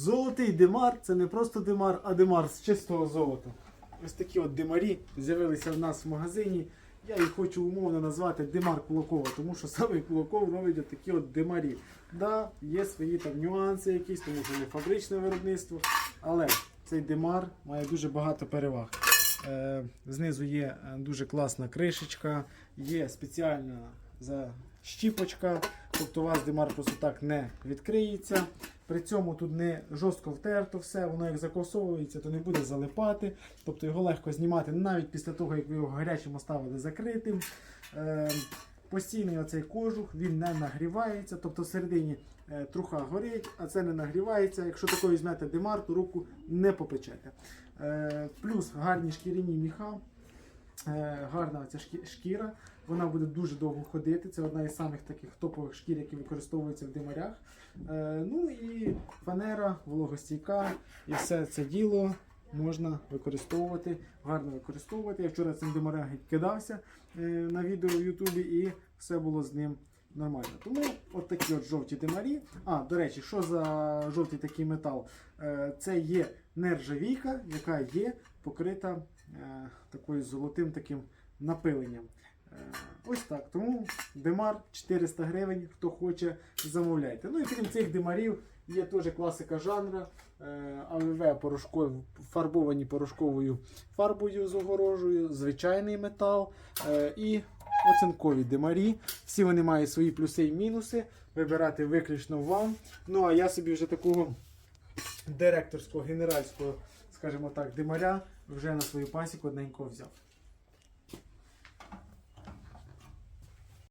Золотий димар це не просто димар, а димар з чистого золота. Ось такі от димарі з'явилися в нас в магазині. Я їх хочу умовно назвати Димар Кулакова, тому що саме Кулаков робить такі от димарі. Да, є свої там нюанси якісь, тому що не фабричне виробництво, але цей димар має дуже багато переваг. Е, знизу є е, дуже класна кришечка, є спеціальна защіпочка, тобто у вас димар просто так не відкриється. При цьому тут не жорстко втерто все, воно як закосовується, то не буде залипати. Тобто його легко знімати навіть після того, як ви його гарячим оставили закритим. Е, постійний оцей кожух, він не нагрівається, тобто всередині е, труха горить, а це не нагрівається. Якщо такою візьмете димар, то руку не попечете. Е, плюс гарні шкіряні міха. Е, гарна ця шкі- шкіра, вона буде дуже довго ходити. Це одна із самих таких топових шкір, які використовуються в димарях. Е, ну і фанера, вологостійка, і все це діло можна використовувати, гарно використовувати. Я вчора цим димарем кидався е, на відео в Ютубі і все було з ним нормально. Тому от такі от жовті димарі. А, до речі, що за жовтий такий метал? Е, це є нержавійка, яка є покрита е, такою золотим таким напиленням. Е, Ось так. Тому димар 400 гривень, хто хоче, замовляйте. Ну і крім цих димарів, є теж класика жанра. е, АВВ порошков, фарбовані порошковою фарбою з огорожею, звичайний метал і оцинкові димарі. Всі вони мають свої плюси і мінуси. Вибирати виключно вам. Ну а я собі вже такого директорського, генеральського, скажімо так, димаря вже на свою пасіку одненько взяв.